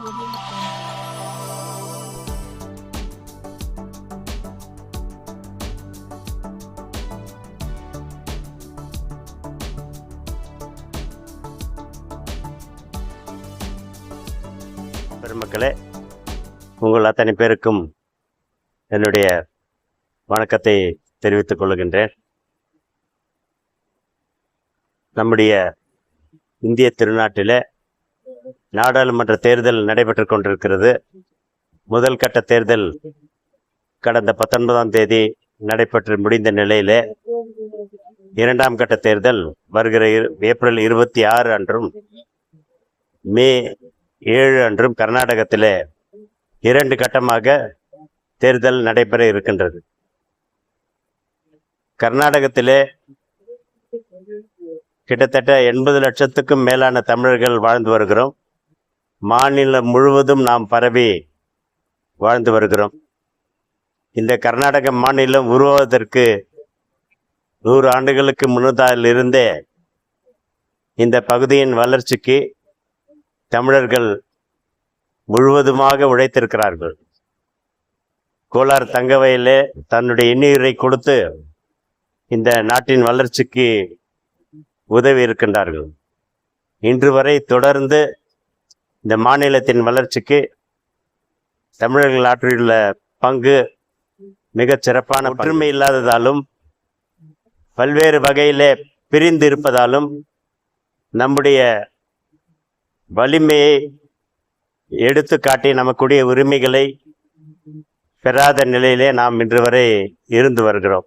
பெருமக்களே உங்கள் அத்தனை பேருக்கும் என்னுடைய வணக்கத்தை தெரிவித்துக் கொள்கின்றேன். நம்முடைய இந்திய திருநாட்டில் நாடாளுமன்ற தேர்தல் நடைபெற்று கொண்டிருக்கிறது. முதல் கட்ட தேர்தல் கடந்த பத்தொன்பதாம் தேதி நடைபெற்று முடிந்த நிலையிலே இரண்டாம் கட்ட தேர்தல் வருகிற ஏப்ரல் இருபத்தி ஆறு அன்றும் மே ஏழு அன்றும் கர்நாடகத்திலே இரண்டு கட்டமாக தேர்தல் நடைபெற இருக்கின்றது. கர்நாடகத்திலே கிட்டத்தட்ட எண்பது லட்சத்துக்கும் மேலான தமிழர்கள் வாழ்ந்து வருகிறோம். மாநிலம் முழுவதும் நாம் பரவி வாழ்ந்து வருகிறோம். இந்த கர்நாடக மாநிலம் உருவாவதற்கு நூறு ஆண்டுகளுக்கு முன்னதாலிருந்தே இந்த பகுதியின் வளர்ச்சிக்கு தமிழர்கள் முழுவதுமாக உழைத்திருக்கிறார்கள். கோலார் தங்கவயலே தன்னுடைய இன்னுயிரை கொடுத்து இந்த நாட்டின் வளர்ச்சிக்கு உதவி இருக்கின்றார்கள். இன்று வரை தொடர்ந்து இந்த மாநிலத்தின் வளர்ச்சிக்கு தமிழர்கள் ஆற்றியுள்ள பங்கு மிகச் சிறப்பான ஒற்றுமை இல்லாததாலும் பல்வேறு வகையிலே பிரிந்து இருப்பதாலும் நம்முடைய வலிமையை எடுத்து காட்டி நமக்குடைய உரிமைகளை பெறாத நிலையிலே நாம் இன்று வரை இருந்து வருகிறோம்.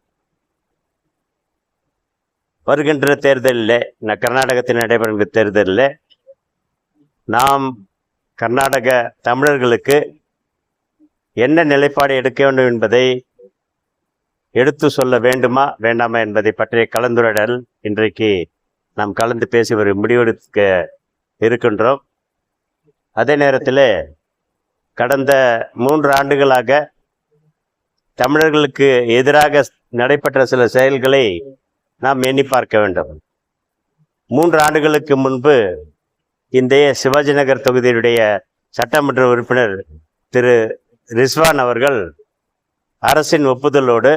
வருகின்ற தேர்தலில் கர்நாடகத்தில் நடைபெறுகின்ற தேர்தலில் நாம் கர்நாடக தமிழர்களுக்கு என்ன நிலைப்பாடு எடுக்க வேண்டும் என்பதை எடுத்து சொல்ல வேண்டுமா வேண்டாமா என்பதை பற்றிய கலந்துரையாடல் இன்றைக்கு நாம் கலந்து பேசி ஒரு முடிவெடுக்க இருக்கின்றோம். அதே நேரத்தில் கடந்த மூன்று ஆண்டுகளாக தமிழர்களுக்கு எதிராக நடைபெற்ற சில செயல்களை நாம் எண்ணி பார்க்க வேண்டும். மூன்று ஆண்டுகளுக்கு முன்பு இந்த சிவாஜி நகர் தொகுதியுடைய சட்டமன்ற உறுப்பினர் திரு ரிஸ்வான் அவர்கள் அரசின் ஒப்புதலோடு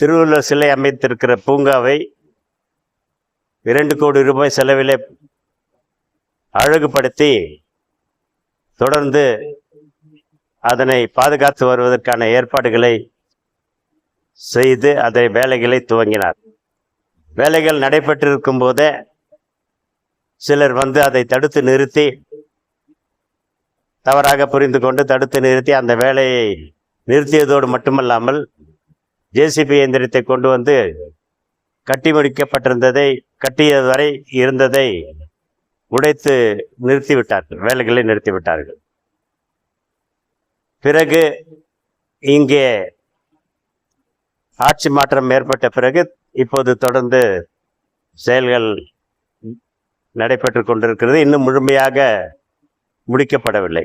திருவள்ளுவர் சிலை அமைத்திருக்கிற பூங்காவை இரண்டு கோடி ரூபாய் செலவிலே அழகுபடுத்தி தொடர்ந்து அதனை பாதுகாத்து வருவதற்கான ஏற்பாடுகளை செய்து அதை வேலைகளை துவங்கினார். வேலைகள் நடைபெற்றிருக்கும் போதே சிலர் வந்து அதை தடுத்து நிறுத்தி தவறாக புரிந்து கொண்டு தடுத்து நிறுத்தி அந்த வேலையை நிறுத்தியதோடு மட்டுமல்லாமல் ஜேசிபி இயந்திரத்தை கொண்டு வந்து கட்டி முடிக்கப்பட்டிருந்ததை கட்டியது வரை இருந்ததை உடைத்து நிறுத்திவிட்டார்கள் வேலைகளை நிறுத்திவிட்டார்கள். பிறகு இங்கே ஆட்சி மாற்றம் ஏற்பட்ட பிறகு இப்போது தொடர்ந்து செயல்கள் நடைபெற்று கொண்டிருக்கிறது. இன்னும் முழுமையாக முடிக்கப்படவில்லை.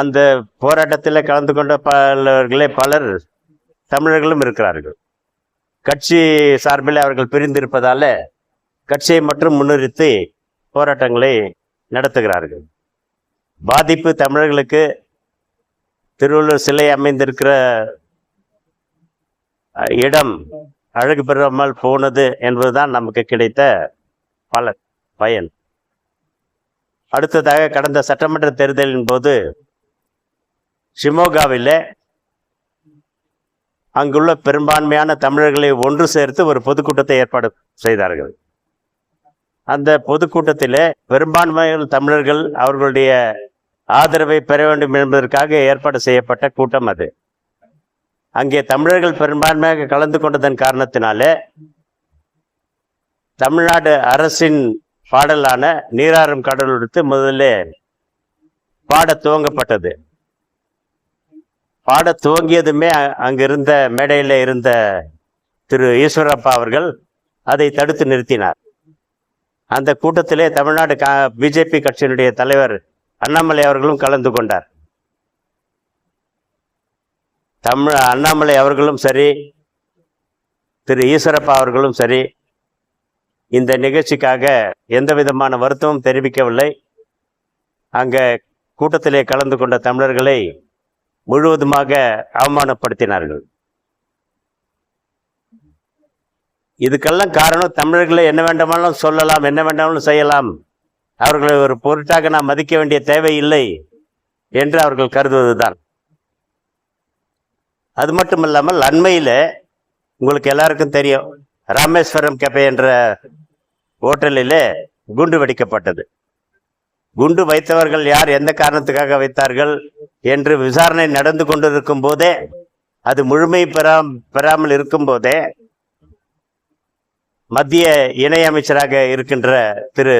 அந்த போராட்டத்தில் கலந்து கொண்ட பலர்களே பலர் தமிழர்களும் இருக்கிறார்கள். கட்சி சார்பில் அவர்கள் பிரிந்திருப்பதால் கட்சியை மட்டும் முன்னிறுத்தி போராட்டங்களை நடத்துகிறார்கள். பாதிப்பு தமிழர்களுக்கு திருவள்ளுவர் சிலை அமைந்திருக்கிற இடம் அழகு பெறாமல் போனது என்பதுதான் நமக்கு கிடைத்த பலன் பயன். அடுத்ததாக கடந்த சட்டமன்ற தேர்தலின் போது ஷிமோகாவிலே அங்குள்ள பெரும்பான்மையான தமிழர்களை ஒன்று சேர்த்து ஒரு பொதுக்கூட்டத்தை ஏற்பாடு செய்தார்கள். அந்த பொதுக்கூட்டத்தில் பெரும்பான்மையான தமிழர்கள் அவர்களுடைய ஆதரவை பெற வேண்டும் என்பதற்காக ஏற்பாடு செய்யப்பட்ட கூட்டம் அது. அங்கே தமிழர்கள் பெரும்பான்மையாக கலந்து கொண்டதன் காரணத்தினாலே தமிழ்நாடு அரசின் பாடலான நீராறும் கடல் எடுத்து முதல்ல பாட துவங்கப்பட்டது. பாட துவங்கியதுமே அங்கிருந்த மேடையில் இருந்த திரு ஈஸ்வரப்பா அவர்கள் அதை தடுத்து நிறுத்தினார். அந்த கூட்டத்திலே தமிழ்நாடு கா பிஜேபி கட்சியினுடைய தலைவர் அண்ணாமலை அவர்களும் கலந்து கொண்டார். தமிழ் அண்ணாமலை அவர்களும் சரி திரு ஈஸ்வரப்பா அவர்களும் சரி இந்த நிகழ்ச்சிக்காக எந்த விதமான வருத்தமும் தெரிவிக்கவில்லை. அங்கே கூட்டத்திலே கலந்து கொண்ட தமிழர்களை முழுவதுமாக அவமானப்படுத்தினார்கள். இதுக்கெல்லாம் காரணம் தமிழர்களை என்ன வேண்டுமானாலும் சொல்லலாம் என்ன வேண்டாமலும் செய்யலாம். அவர்களை ஒரு பொருட்டாக நாம் மதிக்க வேண்டிய தேவையில்லை என்று அவர்கள் கருதுவதுதான். அது மட்டும் இல்லாமல் அண்மையில் உங்களுக்கு எல்லாருக்கும் தெரியும் ராமேஸ்வரம் கெபே என்ற ஹோட்டலிலே குண்டு வெடிக்கப்பட்டது. குண்டு வைத்தவர்கள் யார் எந்த காரணத்துக்காக வைத்தார்கள் என்று விசாரணை நடந்து கொண்டிருக்கும் போதே அது முழுமை பெறாம் பெறாமல் இருக்கும் போதே மத்திய இணையமைச்சராக இருக்கின்ற திரு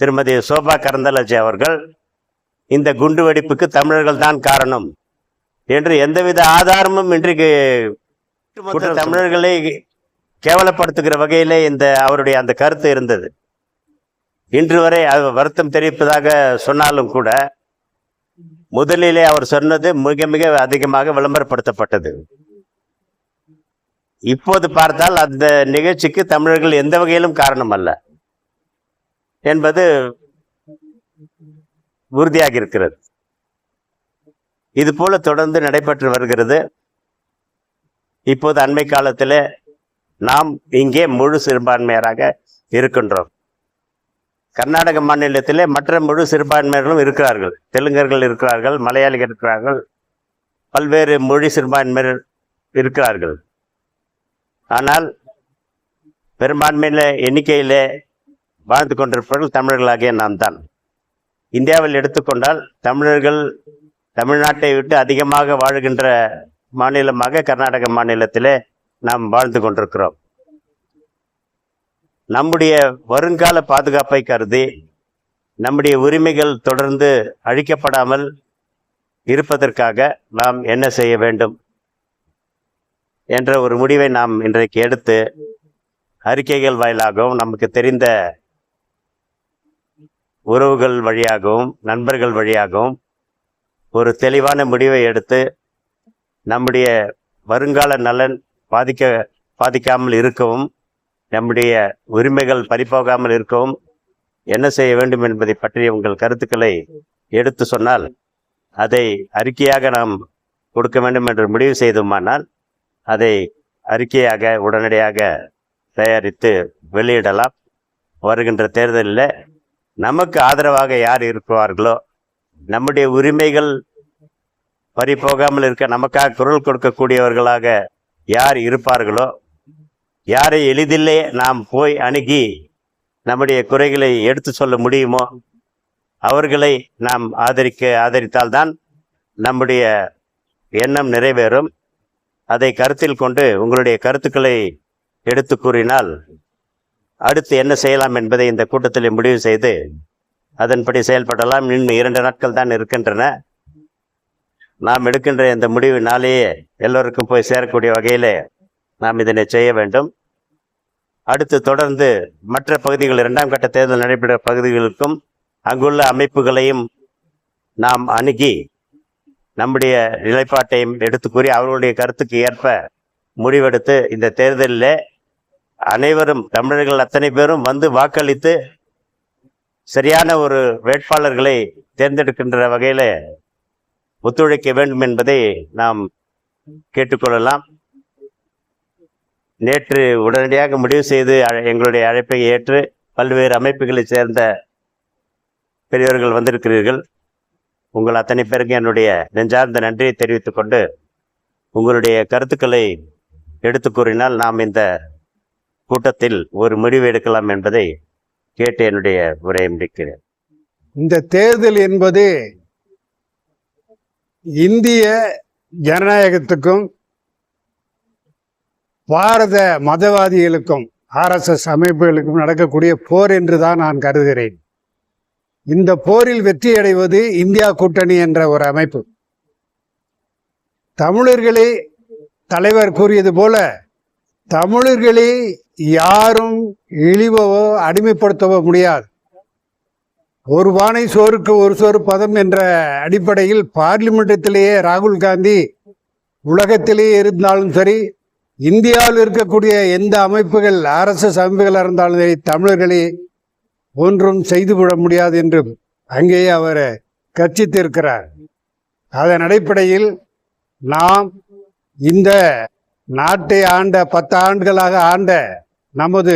திருமதி சோபா கரந்தலஜி அவர்கள் இந்த குண்டு வெடிப்புக்கு தமிழர்கள் தான் காரணம். என்று எந்தவித ஆதாரமும் இன்றைக்கு தமிழர்களை கேவலப்படுத்துகிற வகையிலே இந்த அவருடைய அந்த கருத்து இருந்தது. இன்று வரை வருத்தம் தெரிவிப்பதாக சொன்னாலும் கூட முதலிலே அவர் சொன்னது மிக மிக அதிகமாக விளம்பரப்படுத்தப்பட்டது. இப்போது பார்த்தால் அந்த நிகழ்ச்சிக்கு தமிழர்கள் எந்த வகையிலும் காரணம் அல்ல என்பது உறுதியாக இருக்கிறது. இது போல தொடர்ந்து நடைபெற்று வருகிறது. இப்போது அண்மை காலத்தில் நாம் இங்கே முழு சிறுபான்மையராக இருக்கின்றோம். கர்நாடக மாநிலத்திலே மற்ற முழு சிறுபான்மையர்களும் இருக்கிறார்கள். தெலுங்கர்கள் இருக்கிறார்கள் மலையாளிகள் இருக்கிறார்கள் பல்வேறு மொழி சிறுபான்மையர் இருக்கிறார்கள். ஆனால் பெரும்பான்மையில எண்ணிக்கையிலே வாழ்ந்து கொண்டிருப்பவர்கள் தமிழர்களாகிய நாம் தான் இந்தியாவில் எடுத்துக்கொண்டால் தமிழர்கள் தமிழ்நாட்டை விட்டு அதிகமாக வாழ்கின்ற மாநிலமாக கர்நாடக மாநிலத்திலே நாம் வாழ்ந்து கொண்டிருக்கிறோம். நம்முடைய வருங்கால பாதுகாப்பை கருதி நம்முடைய உரிமைகள் தொடர்ந்து அழிக்கப்படாமல் இருப்பதற்காக நாம் என்ன செய்ய வேண்டும் என்ற ஒரு முடிவை நாம் இன்றைக்கு எடுத்து அறிக்கைகள் வாயிலாகவும் நமக்கு தெரிந்த உறவுகள் வழியாகவும் நண்பர்கள் வழியாகவும் ஒரு தெளிவான முடிவை எடுத்து நம்முடைய வருங்கால நலன் பாதிக்க பாதிக்காமல் இருக்கவும் நம்முடைய உரிமைகள் பறிபோகாமல் இருக்கவும் என்ன செய்ய வேண்டும் என்பதை பற்றிய உங்கள் கருத்துக்களை எடுத்து சொன்னால் அதை அறிக்கையாக நாம் கொடுக்க வேண்டும் என்று முடிவு செய்தோமானால் அதை அறிக்கையாக உடனடியாக தயாரித்து வெளியிடலாம். வருகின்ற தேர்தலில் நமக்கு ஆதரவாக யார் இருப்பார்களோ நம்முடைய உரிமைகள் பறிபோகாமல் இருக்க நமக்காக குரல் கொடுக்கக்கூடியவர்களாக யார் இருப்பார்களோ யாரை எளிதிலே நாம் போய் அணுகி நம்முடைய குறைகளை எடுத்து சொல்ல முடியுமோ அவர்களை நாம் ஆதரிக்க ஆதரித்தால்தான் நம்முடைய எண்ணம் நிறைவேறும். அதை கருத்தில் கொண்டு உங்களுடைய கருத்துக்களை எடுத்து கூறினால் அடுத்து என்ன செய்யலாம் என்பதை இந்த கூட்டத்தில் முடிவு செய்து அதன்படி செயல்படலாம். இன்னும் இரண்டு நாட்கள் தான் இருக்கின்றன. நாம் எடுக்கின்ற இந்த முடிவு நாளையே எல்லோருக்கும் போய் சேரக்கூடிய வகையிலே நாம் இதனை செய்ய வேண்டும். அடுத்து தொடர்ந்து மற்ற பகுதிகள் இரண்டாம் கட்ட தேர்தல் நடைபெற்ற பகுதிகளுக்கும் அங்குள்ள அமைப்புகளையும் நாம் அணுகி நம்முடைய நிலைப்பாட்டையும் எடுத்து கூறி அவர்களுடைய கருத்துக்கு ஏற்ப முடிவெடுத்து இந்த தேர்தலில் அனைவரும் தமிழர்கள் அத்தனை பேரும் வந்து வாக்களித்து சரியான ஒரு வேட்பாளர்களை தேர்ந்தெடுக்கின்ற வகையில் ஒத்துழைக்க வேண்டும் என்பதை நாம் கேட்டுக்கொள்ளலாம். நேற்று உடனடியாக முடிவு செய்து எங்களுடைய அழைப்பை ஏற்று பல்வேறு அமைப்புகளைச் சேர்ந்த பெரியவர்கள் வந்திருக்கிறீர்கள். உங்கள் அத்தனை பேருக்கு என்னுடைய நெஞ்சார்ந்த நன்றியை தெரிவித்துக் கொண்டு உங்களுடைய கருத்துக்களை எடுத்து கூறினால் நாம் இந்த கூட்டத்தில் ஒரு முடிவு எடுக்கலாம் என்பதை கேட்டு என்னுடைய உரையை முடிக்கிறேன். இந்த தேர்தல் என்பது இந்திய ஜனநாயகத்துக்கும் பாரத மதவாதிகளுக்கும் ஆர்எஸ்எஸ் அமைப்புகளுக்கும் நடக்கக்கூடிய போர் என்று தான் நான் கருதுகிறேன். இந்த போரில் வெற்றி அடைவது இந்தியா கூட்டணி என்ற ஒரு அமைப்பு. தமிழர்களே தலைவர் கூறியது போல தமிழர்களை யாரும் இழிவவோ அடிமைப்படுத்தவோ முடியாது. ஒரு பானை சோறுக்கு ஒரு சோறு பதம் என்ற அடிப்படையில் பார்லிமெண்டத்திலேயே ராகுல் காந்தி உலகத்திலேயே இருந்தாலும் சரி இந்தியாவில் இருக்கக்கூடிய எந்த அமைப்புகள் ஆர்எஸ்எஸ் அமைப்புகளாக இருந்தாலும் சரி தமிழர்களை ஒன்றும் செய்துவிட முடியாது என்று அங்கேயே அவர் கர்ச்சித்திருக்கிறார் அதன் அடிப்படையில் நாம் இந்த நாட்டை ஆண்ட பத்து ஆண்டுகளாக ஆண்ட நமது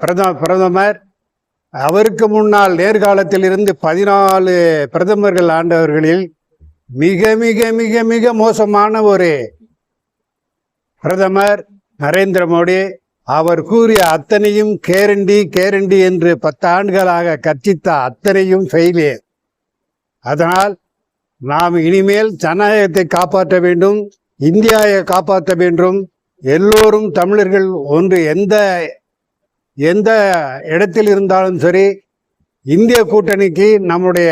பிரதம பிரதமர் அவருக்கு முன்னால் நேர்காலத்தில் இருந்து பதினாலு பிரதமர்கள் ஆண்டவர்களில் மிக மிக மிக மிக மோசமான ஒரு பிரதமர் நரேந்திர மோடி. அவர் கூறிய அத்தனையும் கேரண்டி கேரண்டி என்று பத்து ஆண்டுகளாக கர்ச்சித்த அத்தனையும் ஃபெயிலியர் அதனால் நாம் இனிமேல் ஜனநாயகத்தை காப்பாற்ற வேண்டும். இந்தியாவை காப்பாற்ற வேண்டும். எல்லோரும் தமிழர்கள் ஒன்று. எந்த எந்த இடத்தில் இருந்தாலும் சரி இந்திய கூட்டணிக்கு நம்முடைய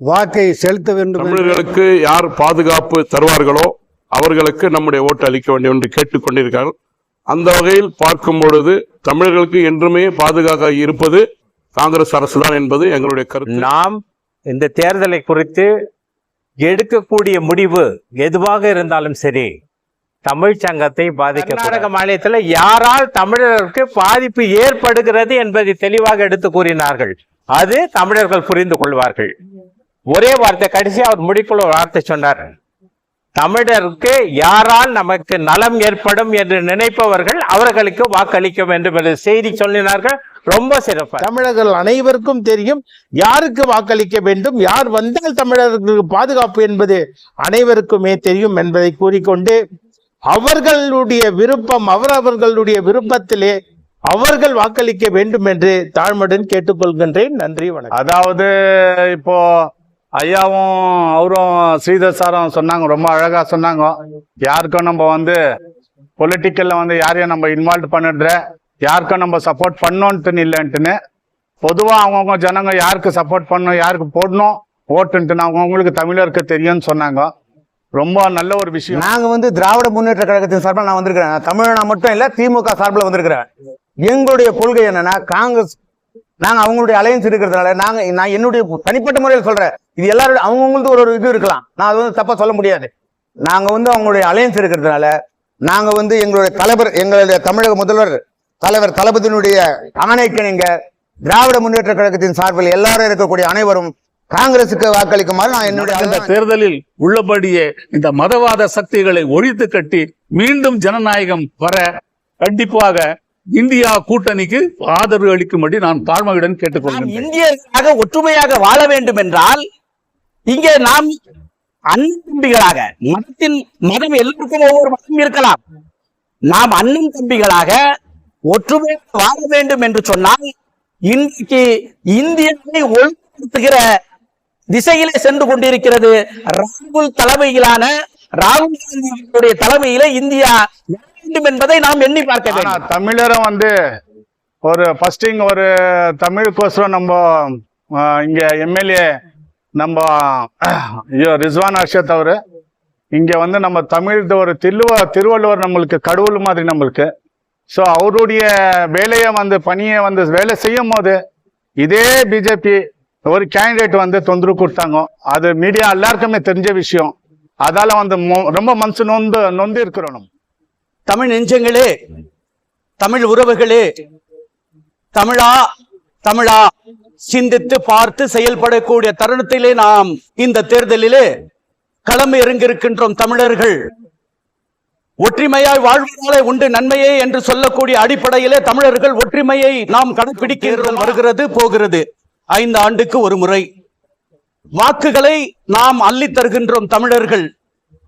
வாக்கை செலுத்த வேண்டும் தமிழர்களுக்கு யார் பாதுகாப்பு தருவார்களோ அவர்களுக்கு நம்முடைய ஓட்டு அளிக்க வேண்டும் என்று கேட்டுக்கொண்டிருக்கிறார்கள் அந்த வகையில் பார்க்கும் பொழுது தமிழர்களுக்கு என்றுமே பாதுகாக்க இருப்பது காங்கிரஸ் அரசுதான் என்பது எங்களுடைய கருத்து. நாம் இந்த தேர்தலை குறித்து எடுக்கக்கூடிய முடிவு எதுவாக இருந்தாலும் சரி தமிழ் சங்கத்தை பாதிக்க கர்நாடக மாநிலத்தில் யாரால் தமிழர்களுக்கு பாதிப்பு ஏற்படுகிறது என்பதை தெளிவாக எடுத்து கூறினார்கள். அது தமிழர்கள் புரிந்து கொள்வார்கள். ஒரே வார்த்தை கடைசி அவர் முடிக்குள்ள ஒரு வார்த்தை சொன்னார். தமிழருக்கு யாரால் நமக்கு நலம் ஏற்படும் என்று நினைப்பவர்கள் அவர்களுக்கு வாக்களிக்க வேண்டும் என்று செய்தி சொல்லினார்கள். ரொம்ப சிறப்பு. தமிழர்கள் அனைவருக்கும் தெரியும் யாருக்கு வாக்களிக்க வேண்டும் யார் வந்தால் தமிழர்களுக்கு பாதுகாப்பு என்பது அனைவருக்குமே தெரியும் என்பதை கூறிக்கொண்டு அவர்களுடைய விருப்பம் அவரவர்களுடைய விருப்பத்திலே அவர்கள் வாக்களிக்க வேண்டும் என்று தாழ்மையுடன் கேட்டுக்கொள்கின்றேன். நன்றி வணக்கம். அதாவது இப்போ ஐயாவும் அவரும் ஸ்ரீதர் சாரும் சொன்னாங்க ரொம்ப அழகா சொன்னாங்க. யாருக்கும் நம்ம வந்து பொலிட்டிக்கல்ல வந்து யாரையும் நம்ம இன்வால்வ் பண்ணிடுற யாருக்கும் நம்ம சப்போர்ட் பண்ணோன்ட்டுன்னு இல்லைன்ட்டுன்னு பொதுவாக அவங்கவுங்க ஜனங்க யாருக்கு சப்போர்ட் பண்ணணும் யாருக்கு போடணும் ஓட்டுன்ட்டுன்னு அவங்கவுங்களுக்கு தமிழருக்கு தெரியும்னு சொன்னாங்க. ரொம்ப நல்ல ஒரு விஷயம். நாங்க வந்து திராவிட முன்னேற்ற கழகத்தின் சார்பில் நான் வந்திருக்கிறேன். தமிழனா மட்டும் இல்ல திமுக சார்பில் வந்திருக்கிறேன். எங்களுடைய கொள்கை என்னன்னா காங்கிரஸ் நாங்க அவங்களுடைய அலையன்ஸ் இருக்கிறதுனால நாங்க நான் என்னுடைய தனிப்பட்ட முறையில் சொல்றேன். இது எல்லாரும் அவங்கவுங்களுக்கு ஒரு ஒரு இது இருக்கலாம். நான் அது வந்து தப்பா சொல்ல முடியாது. நாங்க வந்து அவங்களுடைய அலையன்ஸ் இருக்கிறதுனால நாங்க வந்து எங்களுடைய தலைவர் எங்களுடைய தமிழக முதல்வர் தலைவர் தளபதியினுடைய ஆணைக்கிணங்க திராவிட முன்னேற்ற கழகத்தின் சார்பில் எல்லாரும் இருக்கக்கூடிய அனைவரும் காங்கிரசுக்கு வாக்களிக்குமாறு நான் என்னுடைய தேர்தலில் உள்ளபடியே இந்த மதவாத சக்திகளை ஒழித்து கட்டி மீண்டும் ஜனநாயகம் வர கண்டிப்பாக இந்தியா கூட்டணிக்கு ஆதரவு அளிக்கும்படி நான் தாழ்மையுடன் கேட்டுக்கொள்கிறேன் இந்தியர்களாக ஒற்றுமையாக வாழ வேண்டும் என்றால் இங்கே நாம் அண்ணன் தம்பிகளாக மதத்தின் மதம் எல்லோருக்கும் ஒவ்வொரு மதம் இருக்கலாம். நாம் அண்ணன் தம்பிகளாக ஒற்றுமையாக வாழ வேண்டும் என்று சொன்னால் இன்றைக்கு இந்தியாவை ஒழுங்குபடுத்துகிற திசையிலே சென்று கொண்டிருக்கிறது ராகுல் தலைமையிலான ராகுல் காந்தி அவர்களுடைய தலைமையிலே இந்தியா வேண்டும் என்பதை நாம் எண்ணி பார்க்க வேண்டும். தமிழரும் வந்து ஒரு ஃபர்ஸ்ட் இங்க ஒரு தமிழுக்கோசரம் நம்ம இங்க எம்எல்ஏ நம்ம ஐயோ ரிஸ்வான் அர்ஷத் அவரு. இங்க வந்து நம்ம தமிழ் ஒரு திருவ திருவள்ளுவர் நம்மளுக்கு கடவுள் மாதிரி நம்மளுக்கு. ஸோ அவருடைய வேலையை வந்து பணியை வந்து வேலை செய்யும் போது இதே பிஜேபி ஒரு கேண்டிடேட் வந்து தொந்தரவு கொடுத்தாங்க. அது மீடியா எல்லாருக்குமே தெரிஞ்ச விஷயம். அதால வந்து ரொம்ப மனசு நொந்து நொந்து இருக்கிறோம் நம்ம. தமிழ் நெஞ்சங்களே தமிழ் உறவுகளே தமிழா தமிழா சிந்தித்து பார்த்து செயல்படக்கூடிய தருணத்திலே நாம் இந்த தேர்தலிலே களம் இறங்கியிருக்கின்றோம் தமிழர்கள். ஒற்றுமையாய் வாழ்வதாலே உண்டு நன்மையே என்று சொல்லக்கூடிய அடிப்படையிலே தமிழர்கள் ஒற்றுமையை நாம் கடைபிடிக்கின்றோம் வருகிறது போகிறது. ஐந்து ஆண்டுக்கு ஒரு முறை. வாக்குகளை நாம் அள்ளித் தருகின்றோம் தமிழர்கள்.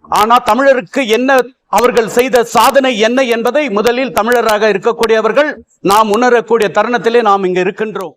ஆனா தமிழருக்கு என்ன அவர்கள் செய்த சாதனை என்ன என்பதை முதலில் தமிழராக இருக்கக்கூடியவர்கள் நாம் உணரக்கூடிய தருணத்திலே நாம் இங்கு இருக்கின்றோம்.